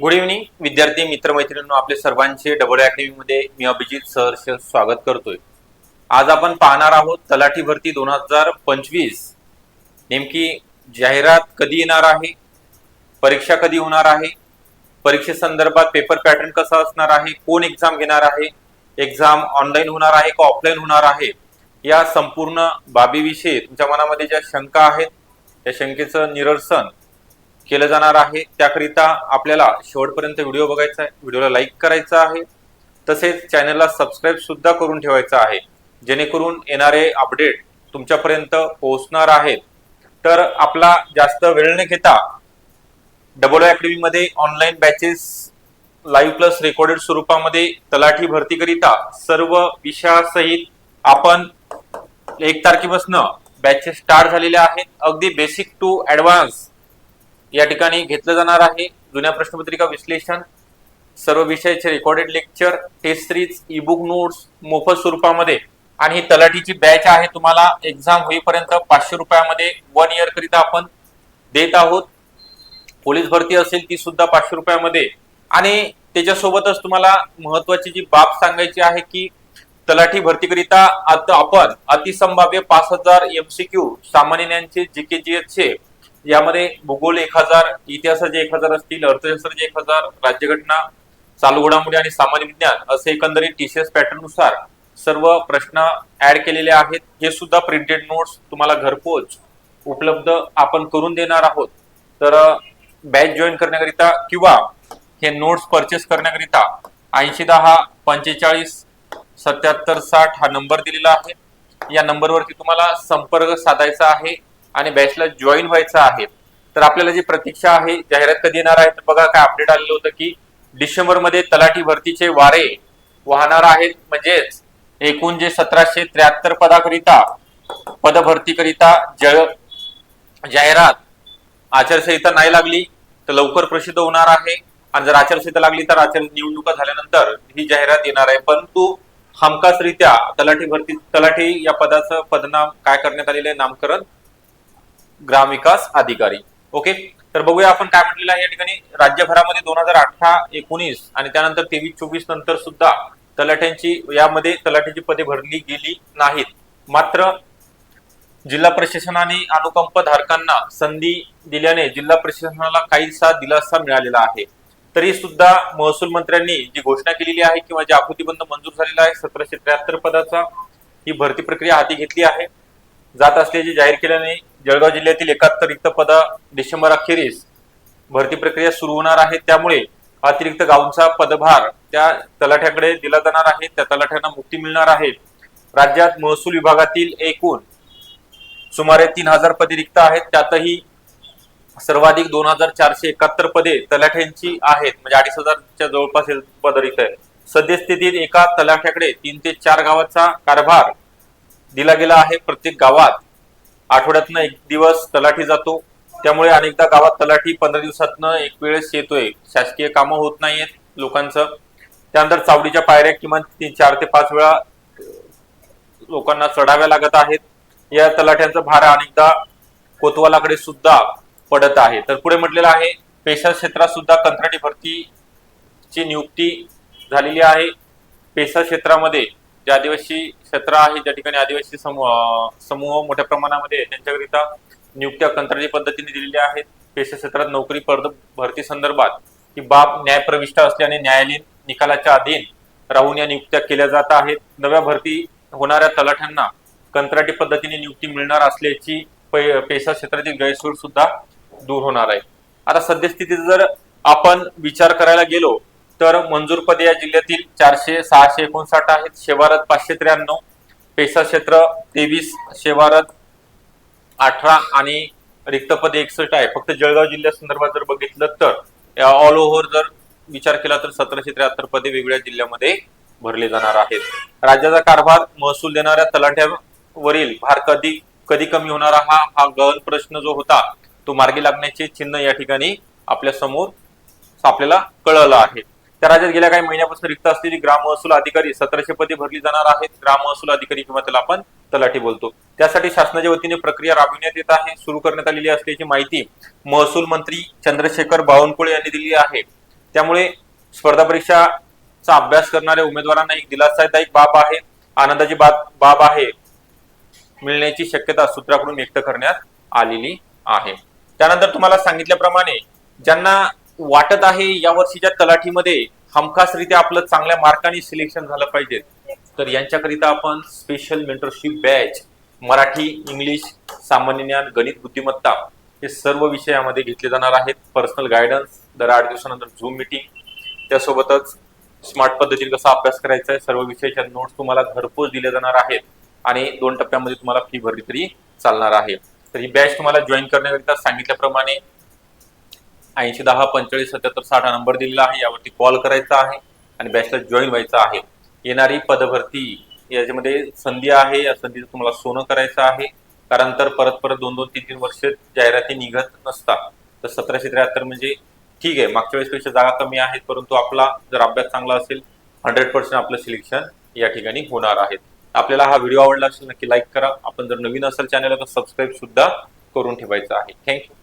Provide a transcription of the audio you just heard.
Good evening विद्यार्थी मित्रमैत्रिणींनो आपले सर्वांचे डबल अकॅडमीमध्ये मी अभिजित सहर्ष स्वागत करतोय. आज आपण पाहणार आहोत तलाठी भरती दोन हजार पंचवीस. नेमकी जाहिरात कधी येणार आहे? परीक्षा कधी होणार आहे? परीक्षेसंदर्भात पेपर पॅटर्न कसा असणार आहे? कोण एक्झाम घेणार आहे? एक्झाम ऑनलाईन होणार आहे का ऑफलाईन होणार आहे? या संपूर्ण बाबीविषयी तुमच्या मनामध्ये ज्या शंका आहेत त्या शंकेचं निरसन केलं जाणार आहे. त्याकरिता आपल्याला शेवटपर्यंत व्हिडिओ बघायचा आहे. व्हिडिओला लाईक करायचा आहे. तसेच चॅनलला सबस्क्राईब सुद्धा करून ठेवायचं आहे. जेणेकरून येणारे अपडेट तुमच्यापर्यंत पोहोचणार आहेत. तर आपला जास्त वेळ न घेता डबल अकॅडमी मध्ये online batches live plus recorded स्वरूपामध्ये तलाठी भरतीकरिता सर्व विषयासहित आपण एक तारखेपासून बॅचेस स्टार्ट झालेल्या आहेत. अगदी बेसिक टू ऍडव्हान्स या ठिकाणी घेतलं जाणार आहे जुन्या प्रश्नपत्रिका विश्लेषण सर्व विषयाचे recorded lecture test series E book notes मोफत स्वरूपामध्ये आणि ही तलाठीची बॅच आहे. तुम्हाला एक्झाम होईपर्यंत पाचशे रुपयामध्ये वन इयर करिता आपण देत आहोत. पोलीस भरती असेल ती सुद्धा पाचशे रुपयामध्ये. आणि त्याच्यासोबतच तुम्हाला महत्वाची जी बाब सांगायची आहे की तलाठी भरतीकरिता आता आपण अतिसंभाव्य पाच हजार एमसीक्यू सामान्य ज्ञानचे जी के जी चे यामध्ये भूगोल एक हजार इतिहासाचे एक हजार असतील अर्थशास्त्राचे एक हजार राज्यघटना चालू घडामोडी आणि सामान्य विज्ञान असे एकंदरीत टीसीएस एस पॅटर्ननुसार सर्व प्रश्न ऍड केलेले आहेत. हे सुद्धा प्रिंटेड नोट्स तुम्हाला घरपोच उपलब्ध आपण करून देणार आहोत. तर बॅच जॉईन करण्याकरिता किंवा हे नोट्स परचेस करण्याकरिता ऐंशी दहा पंचेचाळीस सत्याहत्तर साठ हा नंबर दिलेला आहे. या नंबरवरती तुम्हाला संपर्क साधायचा आहे. आणि बॅचला जॉईन व्हायचं आहे तर आपल्याला जी प्रतीक्षा आहे जाहिरात कधी येणार आहे तर बघा काय अपडेट आलेलं होतं की डिसेंबरमध्ये तलाठी भरतीचे वारे वाहणार आहेत. म्हणजेच एकूण जे सतराशे त्र्याहत्तर पदाकरिता पदभरतीकरिता जळ जाहिरात आचारसंहिता नाही लागली तर लवकर प्रसिद्ध होणार आहे. आणि जर आचारसंहिता लागली तर आचार निवडणुका झाल्यानंतर ही जाहिरात येणार आहे. परंतु हमखासरित्या तलाठी भरती तलाठी या पदाचं पदनाम काय करण्यात आलेलं आहे? नामकरण ग्रामविकास अधिकारी. ओके तर बघूया आपण काय म्हटलेलं आहे या ठिकाणी. राज्यभरामध्ये दोन हजार अठरा एकोणीस आणि त्यानंतर तेवीस चोवीस नंतर सुद्धा तलाठ्यांची यामध्ये तलाठ्याची पदे भरली गेली नाहीत. मात्र जिल्हा प्रशासनाने अनुकंप धारकांना संधी दिल्याने जिल्हा प्रशासनाला काहीसा दिलासा मिळालेला आहे. तरी सुद्धा महसूल मंत्र्यांनी जी घोषणा केलेली आहे किंवा जे आकृतीबंध मंजूर झालेला आहे सतराशे त्र्याहत्तर पदाचा ही भरती प्रक्रिया हाती घेतली आहे. जात असल्याचे जाहीर केल्याने जळगाव जिल्ह्यातील एकाहत्तर रिक्त पद डिसेंबर अखेरीस भरती प्रक्रिया सुरू होणार आहे. त्यामुळे अतिरिक्त गावांचा पदभार त्या तलाठ्याकडे दिला जाणार आहे. त्या तलाठ्यांना मुक्ती मिळणार आहे. राज्यात महसूल विभागातील एकूण सुमारे तीन हजार पदे रिक्त आहेत. त्यातही सर्वाधिक दोन हजार चारशे एकाहत्तर पदे तलाठ्यांची आहेत. म्हणजे अडीच हजारच्या जवळपास हे पद रिक्त आहे सद्यस्थितीत एका तलाठ्याकडे तीन ते चार गावाचा कारभार दिला गेला आहे प्रत्येक गावात. आठवड्यातनं एक दिवस तलाठी जातो. त्यामुळे अनेकदा गावात तलाठी पंधरा दिवसातनं एक वेळेस येतोय. शासकीय कामं होत नाहीयेत लोकांचं. त्यानंतर चावडीच्या पायऱ्या किमान तीन चार ते पाच वेळा लोकांना चढाव्या लागत आहेत. या तलाठ्यांचा भार अनेकदा कोतवालाकडे सुद्धा पडत आहे. तर पुढे म्हटलेलं आहे पेशा क्षेत्रात सुद्धा कंत्राटी भरतीची नियुक्ती झालेली आहे. पेशा क्षेत्रामध्ये जे आदिवासी क्षेत्र आहे ज्या ठिकाणी आदिवासी समूह समूह मोठ्या प्रमाणामध्ये त्यांच्याकरिता नियुक्त्या कंत्राटी पद्धतीने दिलेल्या आहेत. पेशा क्षेत्रात नोकरी पद भरती संदर्भात ही बाब न्यायप्रविष्ट असल्याने न्यायालयीन निकालाच्या अधीन राहून या नियुक्त्या केल्या जात आहेत. नव्या भरती होणाऱ्या तलाठ्यांना कंत्राटी पद्धतीने नियुक्ती मिळणार असल्याची पेशा क्षेत्रातील गैरसोय सुद्धा दूर होणार आहे. आता सद्यस्थितीचा जर आपण विचार करायला गेलो तर मंजूर पदे या जिल्ह्यातील चारशे सहाशे एकोणसाठ आहेत. शेवारत पाचशे त्र्याण्णव पेशा क्षेत्र तेवीस शेवारत अठरा आणि रिक्तपद एकसष्ट आहे. फक्त जळगाव जिल्ह्या संदर्भात जर बघितलं तर ऑल ओव्हर जर विचार केला तर सतराशे त्र्याहत्तर पदे वेगवेगळ्या जिल्ह्यामध्ये भरले जाणार आहेत. राज्याचा कारभार महसूल देणाऱ्या तलाठ्यावरील भार कधी कधी कमी होणारा हा हा गहन प्रश्न जो होता तो मार्गी लागण्याचे चिन्ह या ठिकाणी आपल्यासमोर आपल्याला कळलं आहे. त्या राज्यात गेल्या काही महिन्यापासून रिक्त असलेली ग्राम महसूल अधिकारी सतराशे पदे भरली जाणार आहेत. ग्राम महसूल अधिकारी किंवा त्याला आपण तलाठी बोलतो. त्यासाठी शासनाच्या वतीने प्रक्रिया राबविण्यात येत आहे. सुरू करण्यात आलेली असल्याची माहिती महसूल मंत्री चंद्रशेखर बावनकुळे यांनी दिली आहे. त्यामुळे स्पर्धा परीक्षाचा अभ्यास करणाऱ्या उमेदवारांना एक दिलासादायक बाब आहे. आनंदाची बाब बाब आहे. मिळण्याची शक्यता सूत्राकडून व्यक्त करण्यात आलेली आहे. त्यानंतर तुम्हाला सांगितल्याप्रमाणे ज्यांना वाटत आहे या वर्षीच्या तलाठीमध्ये हमखासरित्या आपलं चांगल्या मार्काने सिलेक्शन झालं पाहिजे. तर यांच्याकरिता आपण special mentorship batch Marathi English सामान्य ज्ञान गणित बुद्धिमत्ता हे सर्व विषयामध्ये घेतले जाणार आहेत. पर्सनल गायडन्स दर आठ दिवसानंतर झूम मिटिंग त्यासोबतच स्मार्ट पद्धतीने कसा अभ्यास करायचा आहे सर्व विषयाच्या नोट्स तुम्हाला घरपोच दिले जाणार आहेत आणि दोन टप्प्यामध्ये तुम्हाला फी भरली तरी चालणार आहे. तर ही बॅच तुम्हाला जॉईन करण्याकरिता सांगितल्याप्रमाणे ऐंशी दहा पंचेचाळीस सत्याहत्तर साठ हा नंबर दिलेला आहे. यावरती कॉल करायचा आहे आणि बॅचला जॉईन व्हायचं आहे. येणारी पदभरती याच्यामध्ये संधी आहे. या संधीचं तुम्हाला सोनं करायचं आहे. कारण तर परत परत दोन दोन तीन तीन वर्ष जाहिराती निघत नसतात. तर सतराशे त्र्याहत्तर म्हणजे ठीक आहे. मागच्या वेळेसपेक्षा जागा कमी आहेत. परंतु आपला जर अभ्यास चांगला असेल हंड्रेड पर्सेंट आपलं सिलेक्शन या ठिकाणी होणार आहे. आपल्याला हा व्हिडिओ आवडला असेल नक्की लाईक करा. आपण जर नवीन असेल चॅनलला तर सबस्क्राईब सुद्धा करून ठेवायचं आहे. थँक्यू